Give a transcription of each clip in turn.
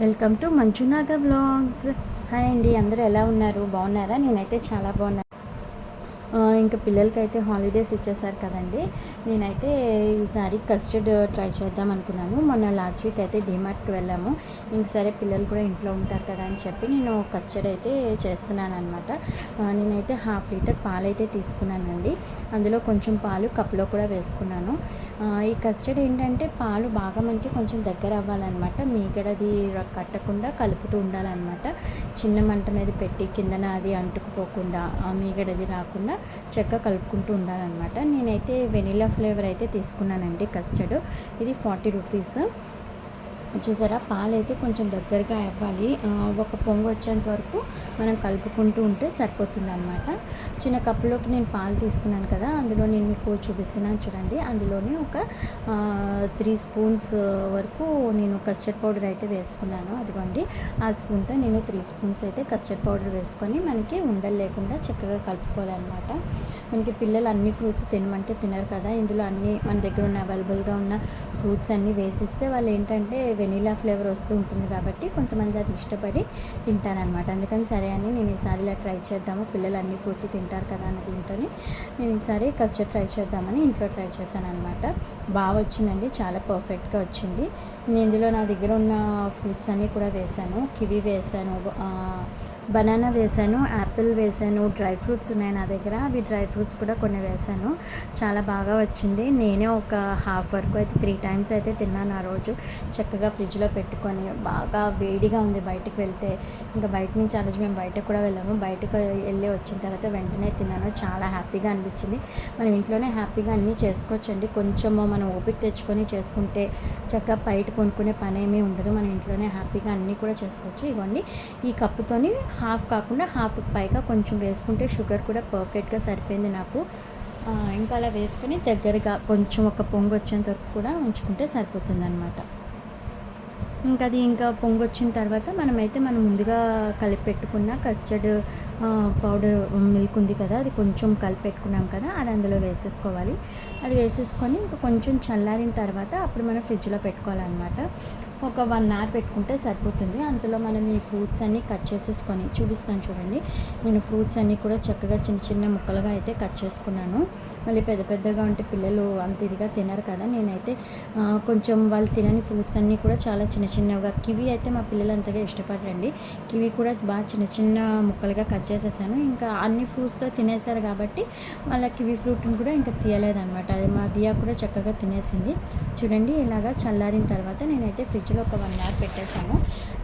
Welcome to Manchunaga vlogs. Hi అండి అందరూ ఎలా ఉన్నారు? బాగున్నారా? నేనైతే చాలా బాగున్నాను. ఇంకా పిల్లలకైతే హాలిడేస్ ఇచ్చేసారు కదండి. నేనైతే ఈసారి కస్టర్డ్ ట్రై చేద్దాం అనుకున్నాను. మొన్న లాస్ట్ వీక్ అయితే డిమార్ట్కి వెళ్ళాము. ఇంక సరే పిల్లలు కూడా ఇంట్లో ఉంటారు కదా అని చెప్పి నేను కస్టర్డ్ అయితే చేస్తున్నాను అనమాట నేనైతే హాఫ్ లీటర్ పాలు అయితే తీసుకున్నానండి. అందులో కొంచెం పాలు కప్లో కూడా వేసుకున్నాను. ఈ కస్టర్డ్ ఏంటంటే పాలు బాగా మనకి కొంచెం దగ్గర అవ్వాలన్నమాట. మీగడది కట్టకుండా కలుపుతూ ఉండాలన్నమాట. చిన్న మంట మీద పెట్టి కిందన అది అంటుకుపోకుండా మీగడది రాకుండా చక్కగా కలుపుకుంటూ ఉండాలన్నమాట. నేనైతే వెనిలా ఫ్లేవర్ అయితే తీసుకున్నానండి కస్టర్డ్. ఇది ఫార్టీ రూపీస్. చూసారా? పాలు అయితే కొంచెం దగ్గరగా అవ్వాలి. ఒక పొంగు వచ్చేంత వరకు మనం కలుపుకుంటూ ఉంటే సరిపోతుంది అనమాట చిన్న కప్పులోకి నేను పాలు తీసుకున్నాను కదా అందులో నేను మీకు చూపిస్తున్నాను చూడండి. అందులోనే ఒక త్రీ స్పూన్స్ వరకు నేను కస్టర్డ్ పౌడర్ అయితే వేసుకున్నాను. అదిగోండి. ఆ స్పూన్తో నేను త్రీ స్పూన్స్ అయితే కస్టర్డ్ పౌడర్ వేసుకొని మనకి ఉండలు లేకుండా చక్కగా కలుపుకోవాలన్నమాట. మనకి పిల్లలు అన్ని ఫ్రూట్స్ తినమంటే తినరు కదా. ఇందులో అన్ని మన దగ్గర ఉన్న అవైలబుల్గా ఉన్న ఫ్రూట్స్ అన్నీ వేసిస్తే వాళ్ళు ఏంటంటే వెనీలా ఫ్లేవర్ వస్తూ ఉంటుంది కాబట్టి కొంతమంది అది ఇష్టపడి తింటారనమాట అందుకని సరే అని నేను ఈసారి ఇలా ట్రై చేద్దాము. పిల్లలు అన్ని ఫ్రూట్స్ తింటారు కదా అన్న దీంతో నేను ఈసారి కస్టర్డ్ ట్రై చేద్దామని ఇంట్లో ట్రై చేశాను అనమాట బాగా వచ్చిందండి. చాలా పర్ఫెక్ట్గా వచ్చింది. నేను ఇందులో నా దగ్గర ఉన్న ఫ్రూట్స్ అన్నీ కూడా వేశాను. కివి వేశాను. బనానా వేశాను యాపిల్ వేశాను డ్రై ఫ్రూట్స్ ఉన్నాయి నా దగ్గర. అవి డ్రై ఫ్రూట్స్ కూడా కొన్ని వేశాను. చాలా బాగా వచ్చింది. నేనే ఒక హాఫ్ వరకు అయితే త్రీ టైమ్స్ అయితే తిన్నాను ఆ రోజు. చక్కగా ఫ్రిడ్జ్లో పెట్టుకొని బాగా వేడిగా ఉంది బయటకు వెళ్తే. ఇంకా బయట నుంచి ఆ రోజు మేము బయటకు కూడా వెళ్ళాము. బయటకు వెళ్ళి వచ్చిన తర్వాత వెంటనే తిన్నాను. చాలా హ్యాపీగా అనిపించింది. మనం ఇంట్లోనే హ్యాపీగా అన్నీ చేసుకోవచ్చండి. కొంచెము మనం ఓపిక తెచ్చుకొని చేసుకుంటే చక్కగా బయట కొనుక్కునే పని ఏమీ ఉండదు. మన ఇంట్లోనే హ్యాపీగా అన్నీ కూడా చేసుకోవచ్చు. ఇవన్నీ ఈ కప్పుతోని హాఫ్ కాకుండా హాఫ్ పైగా కొంచెం వేసుకుంటే షుగర్ కూడా పర్ఫెక్ట్గా సరిపోయింది నాకు. ఇంకా అలా వేసుకుని దగ్గరగా కొంచెం ఒక పొంగు వచ్చేంత వరకు కూడా ఉంచుకుంటే సరిపోతుంది అనమాట ఇంకా అది ఇంకా పొంగు వచ్చిన తర్వాత మనమైతే మనం ముందుగా కలిపి పెట్టుకున్న కస్టర్డ్ పౌడర్ మిల్క్ ఉంది కదా అది కొంచెం కలిపి పెట్టుకున్నాం కదా అది అందులో వేసేసుకోవాలి. అది వేసేసుకొని ఇంకా కొంచెం చల్లారిన తర్వాత అప్పుడు మనం ఫ్రిడ్జ్లో పెట్టుకోవాలన్నమాట. ఒక వన్ అవర్ పెట్టుకుంటే సరిపోతుంది. అందులో మనం ఈ ఫ్రూట్స్ అన్నీ కట్ చేసేసుకొని చూపిస్తాను చూడండి. నేను ఫ్రూట్స్ అన్నీ కూడా చక్కగా చిన్న చిన్న ముక్కలుగా అయితే కట్ చేసుకున్నాను. మళ్ళీ పెద్ద పెద్దగా ఉంటే పిల్లలు అంత ఇదిగా తినరు కదా. నేనైతే కొంచెం వాళ్ళు తినని ఫ్రూట్స్ అన్నీ కూడా చాలా చిన్న చిన్నగా కివి అయితే మా పిల్లలు అంతగా ఇష్టపడరండి. కివి కూడా బాగా చిన్న చిన్న ముక్కలుగా కట్ చేసేసాను. ఇంకా అన్ని ఫ్రూట్స్తో తినేసారు కాబట్టి వాళ్ళ కివి ఫ్రూట్ని కూడా ఇంకా తీయలేదన్నమాట. అది మా దియా కూడా చక్కగా తినేసింది. చూడండి ఇలాగా చల్లారిన తర్వాత నేనైతే ఫ్రిడ్జ్లో ఒక వన్ అవర్ పెట్టేశాను.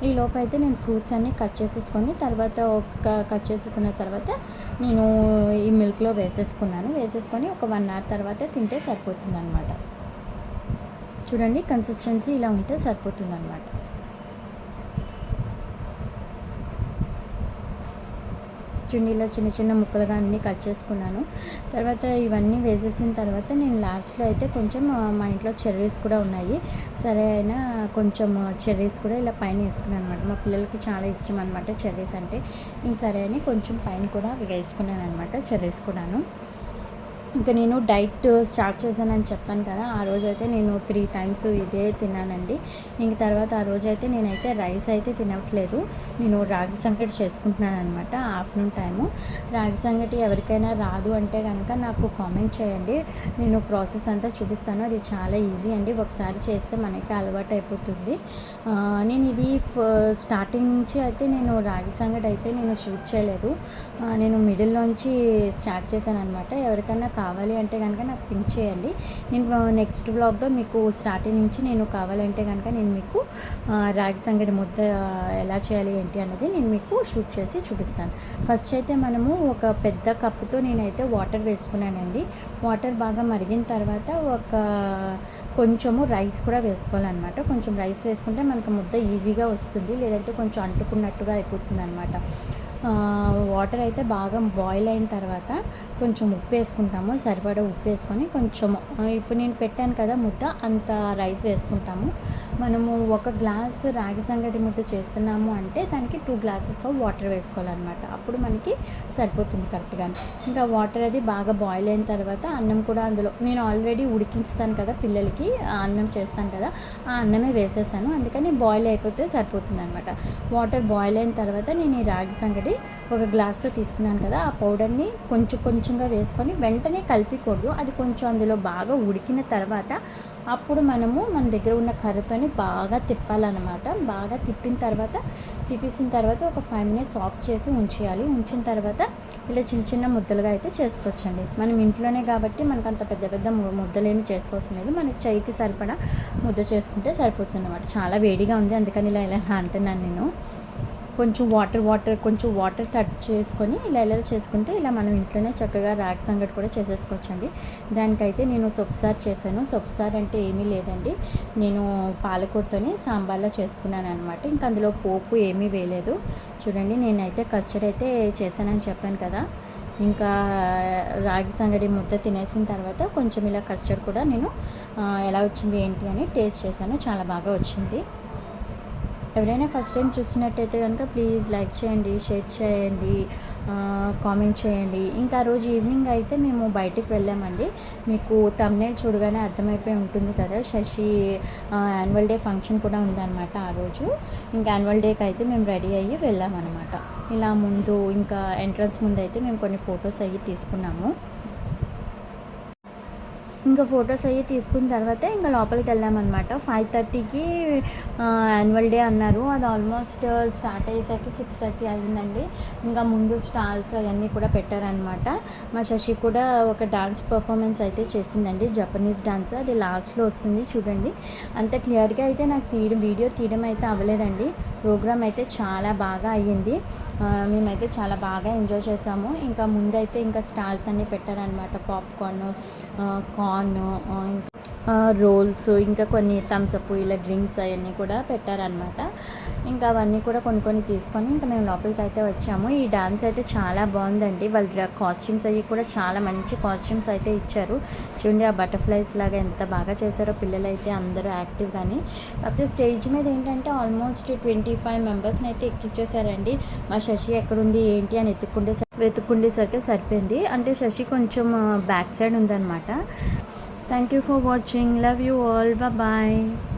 ఈ లోపు అయితే నేను ఫ్రూట్స్ అన్నీ కట్ చేసేసుకొని తర్వాత ఒక కట్ చేసుకున్న తర్వాత నేను ఈ మిల్క్లో వేసేసుకున్నాను. వేసేసుకొని ఒక వన్ అవర్ తర్వాత తింటే సరిపోతుంది అనమాట చూడండి కన్సిస్టెన్సీ ఇలా ఉంటే సరిపోతుంది అనమాట చూడండి ఇలా చిన్న చిన్న ముక్కలుగా అన్నీ కట్ చేసుకున్నాను. తర్వాత ఇవన్నీ వేసేసిన తర్వాత నేను లాస్ట్లో అయితే కొంచెం మా ఇంట్లో చెర్రీస్ కూడా ఉన్నాయి. సరే అయినా కొంచెం చెర్రీస్ కూడా ఇలా పైన వేసుకున్నాను అనమాట మా పిల్లలకి చాలా ఇష్టం అనమాట చెర్రీస్ అంటే. నేను సరే అని కొంచెం పైన కూడా వేసుకున్నాను అనమాట చెర్రీస్ కూడాను. ఇంకా నేను డైట్ స్టార్ట్ చేశానని చెప్పాను కదా ఆ రోజైతే నేను త్రీ టైమ్స్ ఇదే తిన్నానండి. ఇంక తర్వాత ఆ రోజైతే నేనైతే రైస్ అయితే తినట్లేదు. నేను రాగి సంగటి చేసుకుంటున్నాను అనమాట ఆఫ్టర్నూన్ టైము. రాగి సంగటి ఎవరికైనా రాదు అంటే కనుక నాకు కామెంట్ చేయండి. నేను ప్రాసెస్ అంతా చూపిస్తాను. అది చాలా ఈజీ అండి. ఒకసారి చేస్తే మనకి అలవాటు అయిపోతుంది. నేను ఇది ఫ- స్టార్టింగ్ నుంచి అయితే నేను రాగి సంగటి అయితే నేను షూట్ చేయలేదు. నేను నేను మిడిల్లోంచి స్టార్ట్ చేశాను అనమాట ఎవరికైనా కావాలి అంటే కనుక నాకు పింక్ చేయండి. నేను నెక్స్ట్ బ్లాగ్లో మీకు స్టార్టింగ్ నుంచి నేను కావాలంటే కనుక నేను మీకు రాగి సంగటి ముద్ద ఎలా చేయాలి ఏంటి అన్నది నేను మీకు షూట్ చేసి చూపిస్తాను. ఫస్ట్ అయితే మనము ఒక పెద్ద కప్పుతో నేనైతే వాటర్ వేసుకున్నానండి. వాటర్ బాగా మరిగిన తర్వాత ఒక కొంచెము రైస్ కూడా వేసుకోవాలన్నమాట. కొంచెం రైస్ వేసుకుంటే మనకు ముద్ద ఈజీగా వస్తుంది. లేదంటే కొంచెం అంటుకున్నట్టుగా అయిపోతుంది అనమాట వాటర్ అయితే బాగా బాయిల్ అయిన తర్వాత కొంచెం ఉప్పు వేసుకుంటాము సరిపడా ఉప్పు వేసుకొని కొంచెం ఇప్పుడు నేను పెట్టాను కదా ముద్ద అంత రైస్ వేసుకుంటాము. మనము ఒక గ్లాస్ రాగి సంగటి ముద్ద చేస్తున్నాము అంటే దానికి టూ గ్లాసెస్ ఆఫ్ వాటర్ వేసుకోవాలన్నమాట. అప్పుడు మనకి సరిపోతుంది కరెక్ట్గా ఇంకా వాటర్ అది బాగా బాయిల్ అయిన తర్వాత అన్నం కూడా అందులో నేను ఆల్రెడీ ఉడికించుతాను కదా పిల్లలకి అన్నం చేస్తాను కదా ఆ అన్నమే వేసేసాను. అందుకని బాయిల్ అయిపోతే సరిపోతుంది అనమాట వాటర్ బాయిల్ అయిన తర్వాత నేను ఈ రాగి సంగటి ఒక గ్లాస్తో తీసుకున్నాను కదా ఆ పౌడర్ని కొంచెం కొంచెంగా వేసుకొని వెంటనే కలిపికూడదు. అది కొంచెం అందులో బాగా ఉడికిన తర్వాత అప్పుడు మనము మన దగ్గర ఉన్న కర్రతోని బాగా తిప్పాలన్నమాట. బాగా తిప్పిన తర్వాత తిప్పేసిన తర్వాత ఒక ఫైవ్ మినిట్స్ ఆఫ్ చేసి ఉంచేయాలి. ఉంచిన తర్వాత ఇలా చిన్న చిన్న ముద్దలుగా అయితే చేసుకోవచ్చండి. మనం ఇంట్లోనే కాబట్టి మనకు అంత పెద్ద పెద్ద ముద్దలేమి చేసుకోవాల్సిన లేదు. మన చెయ్యికి సరిపడా ముద్ద చేసుకుంటే సరిపోతుంది అన్నమాట చాలా వేడిగా ఉంది. అందుకని ఇలా ఇలా అంటున్నాను నేను. కొంచెం వాటర్ వాటర్ కొంచెం వాటర్ తట్ చేసుకొని ఇలా ఇలా చేసుకుంటే ఇలా మనం ఇంట్లోనే చక్కగా రాగి సంగటి కూడా చేసేసుకోవచ్చండి. దానికైతే నేను సొప్సార్ చేశాను. సొప్సార్ అంటే ఏమీ లేదండి. నేను పాలకూరతోని సాంబార్లో చేసుకున్నాను అనమాట ఇంకా అందులో పోపు ఏమీ వేయలేదు. చూడండి నేనైతే కస్టర్డ్ అయితే చేశానని చెప్పాను కదా. ఇంకా రాగి సంగడి ముద్ద తినేసిన తర్వాత కొంచెం ఇలా కస్టర్డ్ కూడా నేను ఎలా వచ్చింది ఏంటి అని టేస్ట్ చేశాను. చాలా బాగా వచ్చింది. ఎవరైనా ఫస్ట్ టైం చూస్తున్నట్టయితే కనుక ప్లీజ్ లైక్ చేయండి షేర్ చేయండి కామెంట్ చేయండి. ఇంకా ఆ రోజు ఈవినింగ్ అయితే మేము బయటికి వెళ్ళామండి. మీకు తమ్నే చూడగానే అర్థమైపోయి ఉంటుంది కదా శశి యాన్యువల్ డే ఫంక్షన్ కూడా ఉందన్నమాట ఆ రోజు. ఇంకా యాన్యువల్ డేకి అయితే మేము రెడీ అయ్యి వెళ్ళామన్నమాట. ఇలా ముందు ఇంకా ఎంట్రన్స్ ముందు అయితే మేము కొన్ని ఫొటోస్ అవి తీసుకున్నాము. ఇంకా ఫొటోస్ అవి తీసుకున్న తర్వాత ఇంకా లోపలికి వెళ్ళామన్నమాట. ఫైవ్ థర్టీకి యాన్యువల్ డే అన్నారు. అది ఆల్మోస్ట్ స్టార్ట్ uh, అయ్యేసరికి సిక్స్ థర్టీ అయిందండి ఇంకా ముందు స్టాల్స్ అవన్నీ కూడా పెట్టారనమాట మా శశి కూడా ఒక డాన్స్ పర్ఫార్మెన్స్ అయితే చేసిందండి. జపనీస్ డాన్స్ అది లాస్ట్లో వస్తుంది చూడండి. అంత క్లియర్గా అయితే నాకు తీయడం వీడియో తీయడం అయితే అవ్వలేదండి. ప్రోగ్రామ్ అయితే చాలా బాగా అయ్యింది. మేమైతే చాలా బాగా ఎంజాయ్ చేసాము. ఇంకా ముందైతే ఇంకా స్టాల్స్ అన్నీ పెట్టారనమాట పాప్కార్న్ కార్న్ రోల్స్ ఇంకా కొన్ని థమ్స్అప్ ఇలా డ్రింక్స్ అవన్నీ కూడా పెట్టారనమాట ఇంకా అవన్నీ కూడా కొన్ని కొన్ని తీసుకొని ఇంకా మేము లోపలికి అయితే వచ్చాము. ఈ డాన్స్ అయితే చాలా బాగుందండి. వాళ్ళ కాస్ట్యూమ్స్ అవి కూడా చాలా మంచి కాస్ట్యూమ్స్ అయితే ఇచ్చారు. చూడండి ఆ బటర్ఫ్లైస్ లాగా ఎంత బాగా చేశారో పిల్లలు అయితే అందరూ యాక్టివ్ కానీ కాకపోతే స్టేజ్ మీద ఏంటంటే ఆల్మోస్ట్ ట్వంటీ ఫైవ్ మెంబర్స్ని అయితే ఎక్కించేశారండి మా శశి ఎక్కడుంది ఏంటి అని ఎత్తుక్కుంటే వెతుక్కుండేసరికి సరిపోయింది. అంటే శశి కొంచెం బ్యాక్ సైడ్ ఉందన్నమాట. Thank you for watching. Love you all. Bye bye.